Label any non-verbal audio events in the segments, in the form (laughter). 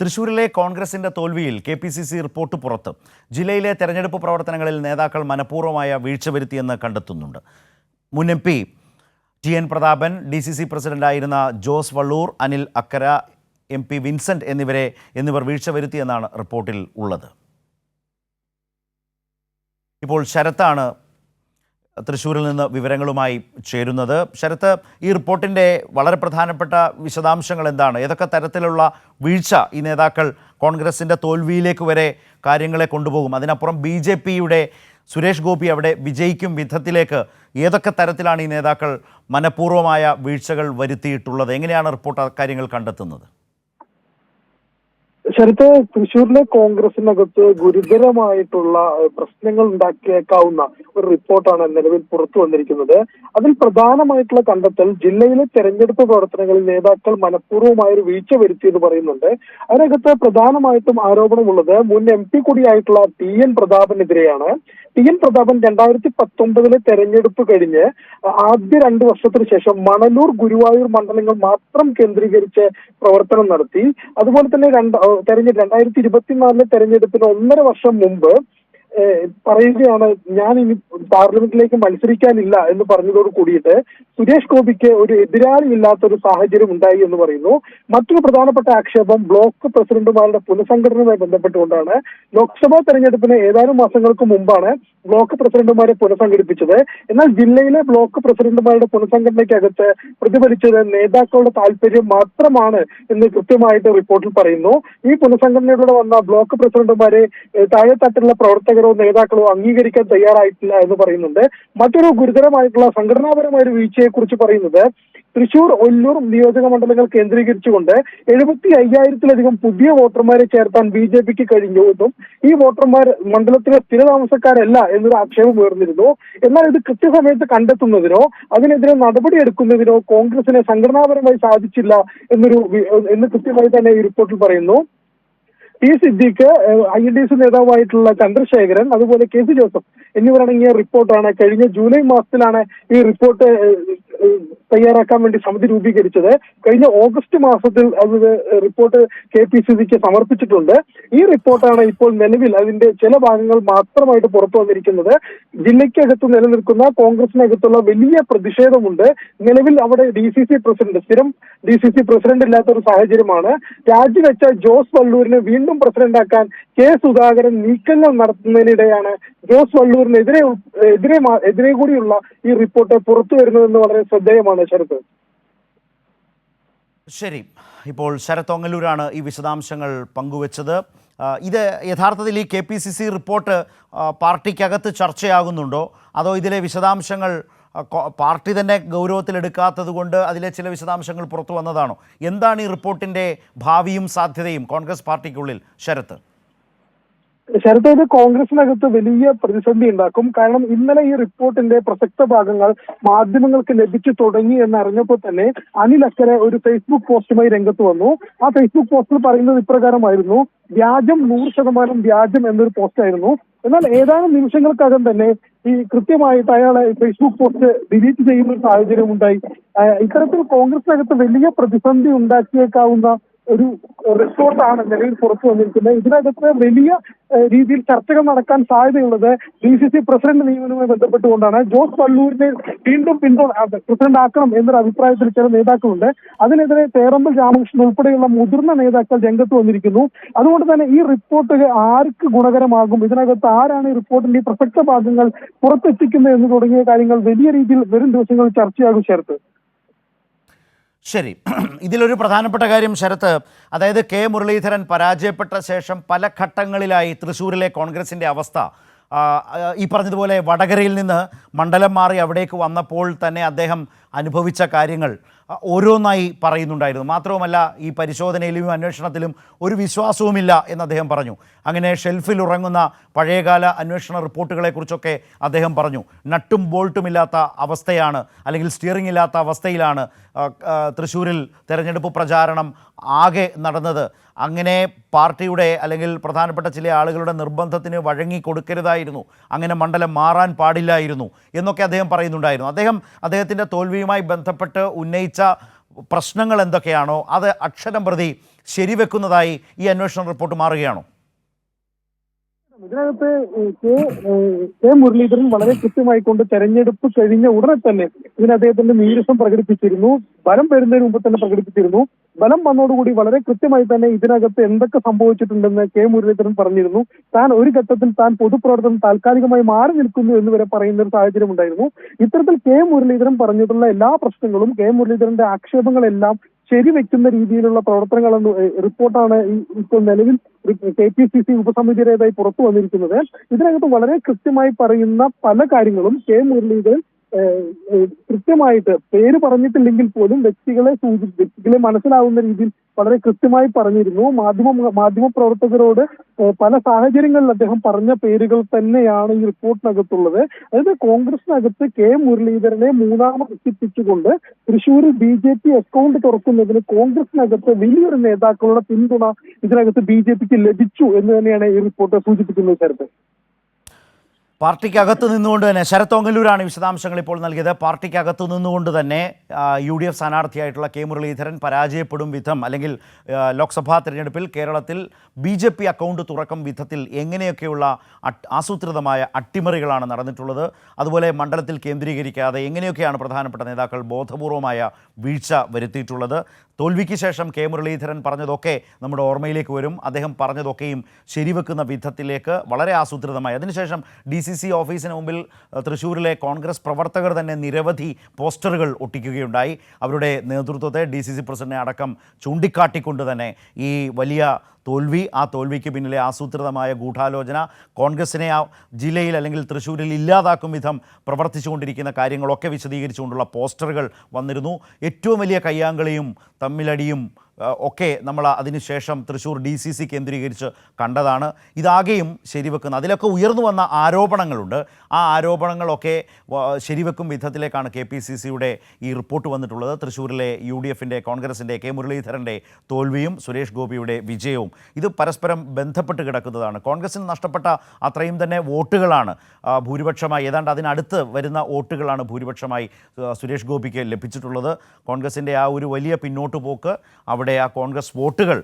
തൃശൂരിലെ കോൺഗ്രസിന്റെ തോൽവിയിൽ K P C C report പുറത്ത്. ജില്ലയിലെ തെരഞ്ഞെടുപ്പ് പ്രവർത്തനങ്ങളിൽ നേതാക്കൾ മനഃപൂർവമായ വീഴ്ച വരുത്തിയെന്ന് കണ്ടെത്തുന്നുണ്ട്. മുൻ M P T N Prathapan D C C പ്രസിഡന്റായിരുന്ന Jose Vallur Anil Akkara M P Vincent എന്നിവരെ എന്നിവർ വീഴ്ച വരുത്തിയെന്നാണ് റിപ്പോർട്ടിൽ ഉള്ളത്. ഇപ്പോൾ ശരത്താണ് തൃശ്ശൂരിൽ നിന്ന് വിവരങ്ങളുമായി ചേരുന്നത്. ശരത്ത് ഈ റിപ്പോർട്ടിന്റെ വളരെ പ്രധാനപ്പെട്ട വിശദാംശങ്ങൾ എന്താണ്? ഏതൊക്കെ തരത്തിലുള്ള വീഴ്ച ഈ നേതാക്കൾ കോൺഗ്രസിന്റെ തോൽവിയിലേക്ക് വരെ കാര്യങ്ങളെ കൊണ്ടുപോകും? അതിനപ്പുറം ബി ജെ പിയുടെ സുരേഷ് ഗോപി അവിടെ വിജയിക്കും വിധത്തിലേക്ക് ഏതൊക്കെ തരത്തിലാണ് ഈ നേതാക്കൾ മനഃപൂർവമായ വീഴ്ചകൾ വരുത്തിയിട്ടുള്ളത്? എങ്ങനെയാണ് റിപ്പോർട്ട് കാര്യങ്ങൾ കണ്ടെത്തുന്നത്? ശരത്ത് തൃശ്ശൂരിലെ കോൺഗ്രസിനകത്ത് ഗുരുതരമായിട്ടുള്ള പ്രശ്നങ്ങൾ ഉണ്ടാക്കിയേക്കാവുന്ന ഒരു റിപ്പോർട്ടാണ് നിലവിൽ പുറത്തു വന്നിരിക്കുന്നത്. അതിൽ പ്രധാനമായിട്ടുള്ള കണ്ടെത്തൽ ജില്ലയിലെ തെരഞ്ഞെടുപ്പ് പ്രവർത്തനങ്ങളിൽ നേതാക്കൾ മനഃപൂർവമായ ഒരു വീഴ്ച വരുത്തിയെന്ന് പറയുന്നുണ്ട്. അതിനകത്ത് പ്രധാനമായിട്ടും ആരോപണമുള്ളത് മുൻ എം പി കൂടിയായിട്ടുള്ള ടി എൻ പ്രതാപനെതിരെയാണ്. ടി എൻ പ്രതാപൻ രണ്ടായിരത്തി പത്തൊമ്പതിലെ തെരഞ്ഞെടുപ്പ് കഴിഞ്ഞ് ആദ്യ രണ്ടു വർഷത്തിന് ശേഷം മണലൂർ ഗുരുവായൂർ മണ്ഡലങ്ങൾ മാത്രം കേന്ദ്രീകരിച്ച് പ്രവർത്തനം നടത്തി. അതുപോലെ തന്നെ രണ്ട് തെരഞ്ഞെടുപ്പ് രണ്ടായിരത്തി ഇരുപത്തിനാലിലെ തെരഞ്ഞെടുപ്പിന് ഒന്നര വർഷം മുമ്പ് പറയുകയാണ് ഞാൻ ഇനി പാർലമെന്റിലേക്ക് മത്സരിക്കാനില്ല എന്ന് പറഞ്ഞതോട് കൂടിയിട്ട് സുരേഷ് ഗോപിക്ക് ഒരു എതിരാളി ഇല്ലാത്ത ഒരു സാഹചര്യം ഉണ്ടായി എന്ന് പറയുന്നു. മറ്റൊരു പ്രധാനപ്പെട്ട ആക്ഷേപം ബ്ലോക്ക് പ്രസിഡന്റുമാരുടെ പുനഃസംഘടനയുമായി ബന്ധപ്പെട്ടുകൊണ്ടാണ്. ലോക്സഭാ തെരഞ്ഞെടുപ്പിന് ഏതാനും മാസങ്ങൾക്ക് മുമ്പാണ് ബ്ലോക്ക് പ്രസിഡന്റുമാരെ പുനഃസംഘടിപ്പിച്ചത്. എന്നാൽ ജില്ലയിലെ ബ്ലോക്ക് പ്രസിഡന്റുമാരുടെ പുനഃസംഘടനയ്ക്കകത്ത് പ്രതിഫലിച്ചത് നേതാക്കളുടെ താല്പര്യം മാത്രമാണ് എന്ന് കൃത്യമായിട്ട് റിപ്പോർട്ടിൽ പറയുന്നു. ഈ പുനഃസംഘടനയിലൂടെ വന്ന ബ്ലോക്ക് പ്രസിഡന്റുമാരെ താഴെത്തട്ടിലുള്ള പ്രവർത്തകരോ നേതാക്കളോ അംഗീകരിക്കാൻ തയ്യാറായിട്ടില്ല എന്ന് പറയുന്നുണ്ട്. മറ്റൊരു ഗുരുതരമായിട്ടുള്ള സംഘടനാപരമായ ഒരു വീഴ്ചയെ കുറിച്ച് പറയുന്നത് തൃശൂർ ഒല്ലൂർ നിയോജക മണ്ഡലങ്ങൾ കേന്ദ്രീകരിച്ചുകൊണ്ട് എഴുപത്തി അയ്യായിരത്തിലധികം പുതിയ വോട്ടർമാരെ ചേർത്താൻ ബി ജെ പിക്ക് കഴിഞ്ഞു എന്നും ഈ വോട്ടർമാർ മണ്ഡലത്തിലെ സ്ഥിരതാമസക്കാരല്ല എന്നൊരു ആക്ഷേപം ഉയർന്നിരുന്നു. എന്നാൽ ഇത് കൃത്യസമയത്ത് കണ്ടെത്തുന്നതിനോ അതിനെതിരെ നടപടിയെടുക്കുന്നതിനോ കോൺഗ്രസിനെ സംഘടനാപരമായി സാധിച്ചില്ല എന്നൊരു എന്ന് കൃത്യമായി തന്നെ ഈ റിപ്പോർട്ടിൽ പറയുന്നു. P Siddique I N D C നേതാവായിട്ടുള്ള Chandrasekharan അതുപോലെ കെ സി ജോസഫ് എന്നിവരടങ്ങിയ റിപ്പോർട്ടാണ് കഴിഞ്ഞ ജൂലൈ മാസത്തിലാണ് ഈ റിപ്പോർട്ട് തയ്യാറാക്കാൻ വേണ്ടി സമിതി രൂപീകരിച്ചത് കഴിഞ്ഞ ഓഗസ്റ്റ് മാസത്തിൽ അത് റിപ്പോർട്ട് കെ പി സി സിക്ക് സമർപ്പിച്ചിട്ടുണ്ട്. ഈ റിപ്പോർട്ടാണ് ഇപ്പോൾ നിലവിൽ അതിന്റെ ചില ഭാഗങ്ങൾ മാത്രമായിട്ട് പുറത്തു വന്നിരിക്കുന്നത്. ജില്ലയ്ക്കകത്ത് നിലനിൽക്കുന്ന കോൺഗ്രസിനകത്തുള്ള വലിയ പ്രതിഷേധമുണ്ട്. നിലവിൽ അവിടെ ഡി സി സി പ്രസിഡന്റ് സ്ഥിരം ഡി സി സി പ്രസിഡന്റ് ഇല്ലാത്ത ഒരു സാഹചര്യമാണ്. രാജിവെച്ച ജോസ് വള്ളൂരിനെ വീണ്ടും പ്രസിഡന്റാക്കാൻ കെ സുധാകരൻ നീക്കങ്ങൾ നടത്തുന്നതിനിടെയാണ് ജോസ് വള്ളൂരിനെതിരെ എതിരെ എതിരെ കൂടിയുള്ള ഈ റിപ്പോർട്ട് പുറത്തു വരുന്നതെന്ന് വളരെ ശ്രദ്ധേയമാണ് ശരത് ശരി. ഇപ്പോൾ ശരത് ഒങ്ങല്ലൂരാണ് ഈ വിശദാംശങ്ങൾ പങ്കുവച്ചത്. ഇത് യഥാർത്ഥത്തിൽ ഈ K P C C report പാർട്ടിക്കകത്ത് ചർച്ചയാകുന്നുണ്ടോ? അതോ ഇതിലെ വിശദാംശങ്ങൾ പാർട്ടി തന്നെ ഗൗരവത്തിലെടുക്കാത്തത് കൊണ്ട് അതിലെ ചില വിശദാംശങ്ങൾ പുറത്തു വന്നതാണോ? എന്താണ് ഈ റിപ്പോർട്ടിന്റെ ഭാവിയും സാധ്യതയും കോൺഗ്രസ് പാർട്ടിക്കുള്ളിൽ? ശരത്ത്. ശരത് ഇത് കോൺഗ്രസിനകത്ത് വലിയ പ്രതിസന്ധി ഉണ്ടാക്കും. കാരണം ഇന്നലെ ഈ റിപ്പോർട്ടിന്റെ പ്രസക്ത ഭാഗങ്ങൾ മാധ്യമങ്ങൾക്ക് ലഭിച്ചു തുടങ്ങി എന്നറിഞ്ഞപ്പോൾ തന്നെ അനിൽ അക്കരെ ഒരു ഫേസ്ബുക്ക് പോസ്റ്റുമായി രംഗത്ത് വന്നു. ആ ഫേസ്ബുക്ക് പോസ്റ്റിൽ പറയുന്നത് ഇപ്രകാരമായിരുന്നു വ്യാജം നൂറ് ശതമാനം വ്യാജം എന്നൊരു പോസ്റ്റായിരുന്നു എന്നാൽ ഏതാനും നിമിഷങ്ങൾക്കകം തന്നെ ഈ കൃത്യമായിട്ട് അയാളെ ഫേസ്ബുക്ക് പോസ്റ്റ് ഡിലീറ്റ് ചെയ്യുന്ന ഒരു സാഹചര്യം ഉണ്ടായി. ഇത്തരത്തിൽ കോൺഗ്രസിനകത്ത് വലിയ പ്രതിസന്ധി ഉണ്ടാക്കിയേക്കാവുന്ന ഒരു റിസോർട്ടാണ് നിലവിൽ പുറത്തു വന്നിരിക്കുന്നത്. ഇതിനകത്ത് വലിയ രീതിയിൽ ചർച്ചകൾ നടക്കാൻ സാധ്യതയുള്ളത് ഡി സി സി പ്രസിഡന്റ് നിയമനവുമായി ബന്ധപ്പെട്ടുകൊണ്ടാണ്. ജോസ് വള്ളൂരിനെ വീണ്ടും പിന്തുണ പ്രസിഡന്റ് ആക്കണം എന്നൊരു അഭിപ്രായത്തിൽ ചില നേതാക്കളുണ്ട്. അതിനെതിരെ തേറമ്പൽ രാമകൃഷ്ണൻ ഉൾപ്പെടെയുള്ള മുതിർന്ന നേതാക്കൾ രംഗത്ത് വന്നിരിക്കുന്നു. അതുകൊണ്ട് തന്നെ ഈ റിപ്പോർട്ട് ആർക്ക് ഗുണകരമാകും? ഇതിനകത്ത് ആരാണ് ഈ റിപ്പോർട്ടിന്റെ പ്രസക്ത ഭാഗങ്ങൾ പുറത്തെത്തിക്കുന്നത് എന്ന് തുടങ്ങിയ കാര്യങ്ങൾ വലിയ രീതിയിൽ വരും ദിവസങ്ങളിൽ ചർച്ചയാകും ചേർത്ത് ശരി. (clears throat) ഇതിലൊരു പ്രധാനപ്പെട്ട കാര്യം ശരത്ത്. അതായത് കെ മുരളീധരൻ പരാജയപ്പെട്ട ശേഷം പല ഘട്ടങ്ങളിലായി തൃശ്ശൂരിലെ കോൺഗ്രസിന്റെ അവസ്ഥ. ഈ പറഞ്ഞതുപോലെ വടകരയിൽ നിന്ന് മണ്ഡലം മാറി അവിടേക്ക് വന്നപ്പോൾ തന്നെ അദ്ദേഹം അനുഭവിച്ച കാര്യങ്ങൾ ഓരോന്നായി പറയുന്നുണ്ടായിരുന്നു. മാത്രവുമല്ല ഈ പരിശോധനയിലും അന്വേഷണത്തിലും ഒരു വിശ്വാസവുമില്ല എന്ന് അദ്ദേഹം പറഞ്ഞു. അങ്ങനെ ഷെൽഫിൽ ഉറങ്ങുന്ന പഴയകാല അന്വേഷണ റിപ്പോർട്ടുകളെക്കുറിച്ചൊക്കെ അദ്ദേഹം പറഞ്ഞു. നട്ടും ബോൾട്ടും ഇല്ലാത്ത അവസ്ഥയാണ് അല്ലെങ്കിൽ സ്റ്റിയറിംഗ് ഇല്ലാത്ത അവസ്ഥയിലാണ് തൃശ്ശൂരിൽ തെരഞ്ഞെടുപ്പ് പ്രചാരണം ആകെ നടന്നത്. അങ്ങനെ പാർട്ടിയുടെ അല്ലെങ്കിൽ പ്രധാനപ്പെട്ട ചില ആളുകളുടെ നിർബന്ധത്തിന് വഴങ്ങി കൊടുക്കരുതായിരുന്നു. അങ്ങനെ മണ്ഡലം മാറാൻ പാടില്ലായിരുന്നു എന്നൊക്കെ അദ്ദേഹം പറയുന്നുണ്ടായിരുന്നു. അദ്ദേഹം അദ്ദേഹത്തിന്റെ തോൽവിയുമായി ബന്ധപ്പെട്ട് ഉന്നയിച്ച പ്രശ്നങ്ങൾ എന്തൊക്കെയാണോ അത് അക്ഷരം പ്രതി ശരിവെക്കുന്നതായി ഈ അന്വേഷണ റിപ്പോർട്ട് മാറുകയാണോ? ഇതിനകത്ത് കെ കെ മുരളീധരൻ വളരെ കൃത്യമായി കൊണ്ട് തെരഞ്ഞെടുപ്പ് കഴിഞ്ഞ ഉടനെ തന്നെ ഇതിന് അദ്ദേഹത്തിന്റെ നീരസം പ്രകടിപ്പിച്ചിരുന്നു. ബലം വരുന്നതിന് മുമ്പ് തന്നെ പ്രകടിപ്പിച്ചിരുന്നു. ബലം വന്നതോടുകൂടി വളരെ കൃത്യമായി തന്നെ ഇതിനകത്ത് എന്തൊക്കെ സംഭവിച്ചിട്ടുണ്ടെന്ന് കെ മുരളീധരൻ പറഞ്ഞിരുന്നു. താൻ ഒരു ഘട്ടത്തിൽ താൻ പൊതുപ്രവർത്തനം താൽക്കാലികമായി മാറി നിൽക്കുന്നു എന്ന് വരെ പറയുന്ന ഒരു സാഹചര്യം ഉണ്ടായിരുന്നു. ഇത്തരത്തിൽ കെ മുരളീധരൻ പറഞ്ഞിട്ടുള്ള എല്ലാ പ്രശ്നങ്ങളും കെ മുരളീധരന്റെ ആക്ഷേപങ്ങളെല്ലാം ശരിവെക്കുന്ന രീതിയിലുള്ള പ്രവർത്തനങ്ങളെന്ന് റിപ്പോർട്ടാണ് ഇപ്പോൾ നിലവിൽ കെ പി സി സി ഉപസമിതിയുടേതായി പുറത്തു വന്നിരിക്കുന്നത്. ഇതിനകത്ത് വളരെ കൃത്യമായി പറയുന്ന പല കാര്യങ്ങളും കെ മുരളീധരൻ കൃത്യമായിട്ട് പേര് പറഞ്ഞിട്ടില്ലെങ്കിൽ പോലും വ്യക്തികളെ സൂചി വ്യക്തികളെ മനസ്സിലാവുന്ന രീതിയിൽ വളരെ കൃത്യമായി പറഞ്ഞിരുന്നു. മാധ്യമ മാധ്യമ പ്രവർത്തകരോട് പല സാഹചര്യങ്ങളിൽ അദ്ദേഹം പറഞ്ഞ പേരുകൾ തന്നെയാണ് ഈ റിപ്പോർട്ടിനകത്തുള്ളത്. അതായത് കോൺഗ്രസിനകത്ത് കെ മുരളീധരനെ മൂന്നാമത് എത്തിപ്പിച്ചുകൊണ്ട് തൃശൂരിൽ ബി ജെ പി അക്കൗണ്ട് തുറക്കുന്നതിന് കോൺഗ്രസിനകത്ത് വലിയൊരു നേതാക്കളുടെ പിന്തുണ ഇതിനകത്ത് ബി ജെ പിക്ക് ലഭിച്ചു എന്ന് തന്നെയാണ് ഈ റിപ്പോർട്ട് സൂചിപ്പിക്കുന്നത് ശരത്ത് പാർട്ടിക്കകത്ത് നിന്നുകൊണ്ട് തന്നെ ശരത് ഓങ്ങല്ലൂരാണ് വിശദാംശങ്ങൾ ഇപ്പോൾ നൽകിയത്. പാർട്ടിക്കകത്ത് നിന്നുകൊണ്ട് തന്നെ യു ഡി എഫ് സ്ഥാനാർത്ഥിയായിട്ടുള്ള കെ മുരളീധരൻ പരാജയപ്പെടും വിധം അല്ലെങ്കിൽ ലോക്സഭാ തിരഞ്ഞെടുപ്പിൽ കേരളത്തിൽ ബി ജെ പി അക്കൗണ്ട് തുറക്കും വിധത്തിൽ എങ്ങനെയൊക്കെയുള്ള ആസൂത്രിതമായ അട്ടിമറികളാണ് നടന്നിട്ടുള്ളത്. അതുപോലെ മണ്ഡലത്തിൽ കേന്ദ്രീകരിക്കാതെ എങ്ങനെയൊക്കെയാണ് പ്രധാനപ്പെട്ട നേതാക്കൾ ബോധപൂർവമായ വീഴ്ച വരുത്തിയിട്ടുള്ളത്. തോൽവിക്ക് ശേഷം കെ മുരളീധരൻ പറഞ്ഞതൊക്കെ നമ്മുടെ ഓർമ്മയിലേക്ക് വരും. അദ്ദേഹം പറഞ്ഞതൊക്കെയും ശരിവെക്കുന്ന വിധത്തിലേക്ക് വളരെ ആസൂത്രിതമായി. അതിനുശേഷം ഡി സി സി ഓഫീസിന് മുമ്പിൽ തൃശ്ശൂരിലെ കോൺഗ്രസ് പ്രവർത്തകർ തന്നെ നിരവധി പോസ്റ്ററുകൾ ഒട്ടിക്കുകയുണ്ടായി. അവരുടെ നേതൃത്വത്തെ ഡി സി സി പ്രസിഡന്റിനെ അടക്കം ചൂണ്ടിക്കാട്ടിക്കൊണ്ട് തന്നെ ഈ വലിയ തോൽവി ആ തോൽവിക്ക് പിന്നിലെ ആസൂത്രിതമായ ഗൂഢാലോചന കോൺഗ്രസിനെ ആ ജില്ലയിൽ അല്ലെങ്കിൽ തൃശ്ശൂരിൽ ഇല്ലാതാക്കും വിധം പ്രവർത്തിച്ചുകൊണ്ടിരിക്കുന്ന കാര്യങ്ങളൊക്കെ വിശദീകരിച്ചുകൊണ്ടുള്ള പോസ്റ്ററുകൾ വന്നിരുന്നു. ഏറ്റവും വലിയ കയ്യാങ്കളിയും തമ്മിലടിയും ഒക്കെ നമ്മൾ അതിനുശേഷം തൃശ്ശൂർ ഡി സി സി കേന്ദ്രീകരിച്ച് കണ്ടതാണ്. ഇതാകെയും ശരിവെക്കുന്ന അതിലൊക്കെ ഉയർന്നു വന്ന ആരോപണങ്ങളുണ്ട്. ആ ആരോപണങ്ങളൊക്കെ ശരിവെക്കും വിധത്തിലേക്കാണ് കെ പി സി സിയുടെ ഈ റിപ്പോർട്ട് വന്നിട്ടുള്ളത്. തൃശ്ശൂരിലെ യു ഡി എഫിന്റെ കോൺഗ്രസിന്റെ കെ മുരളീധരന്റെ തോൽവിയും സുരേഷ് ഗോപിയുടെ വിജയവും ഇത് പരസ്പരം ബന്ധപ്പെട്ട് കിടക്കുന്നതാണ്. കോൺഗ്രസിന് നഷ്ടപ്പെട്ട അത്രയും തന്നെ വോട്ടുകളാണ് ഭൂരിപക്ഷമായി. ഏതാണ്ട് അതിനടുത്ത് വരുന്ന വോട്ടുകളാണ് ഭൂരിപക്ഷമായി സുരേഷ് ഗോപിക്ക് ലഭിച്ചിട്ടുള്ളത്. കോൺഗ്രസിന്റെ ആ ഒരു വലിയ പിന്നോട്ട് പോക്ക് അവിടെ ആ കോൺഗ്രസ് വോട്ടുകൾ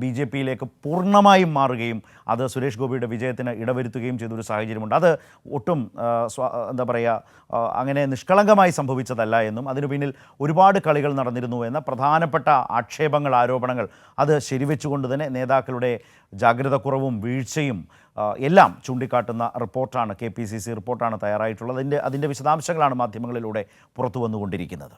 ബി ജെ പിയിലേക്ക് പൂർണമായും മാറുകയും അത് സുരേഷ് ഗോപിയുടെ വിജയത്തിന് ഇടവരുത്തുകയും ചെയ്തൊരു സാഹചര്യമുണ്ട്. അത് ഒട്ടും എന്താ പറയുക അങ്ങനെ നിഷ്കളങ്കമായി സംഭവിച്ചതല്ല എന്നും അതിനു പിന്നിൽ ഒരുപാട് കളികൾ നടന്നിരുന്നു എന്ന പ്രധാനപ്പെട്ട ആക്ഷേപങ്ങൾ ആരോപണങ്ങൾ അത് ശരിവെച്ചുകൊണ്ട് തന്നെ നേതാക്കളുടെ ജാഗ്രത കുറവും വീഴ്ചയും എല്ലാം ചൂണ്ടിക്കാട്ടുന്ന റിപ്പോർട്ടാണ് കെ പി സി സി റിപ്പോർട്ടാണ് തയ്യാറായിട്ടുള്ളത്. അതിന്റെ അതിന്റെ വിശദാംശങ്ങളാണ് മാധ്യമങ്ങളിലൂടെ പുറത്തു വന്നുകൊണ്ടിരിക്കുന്നത്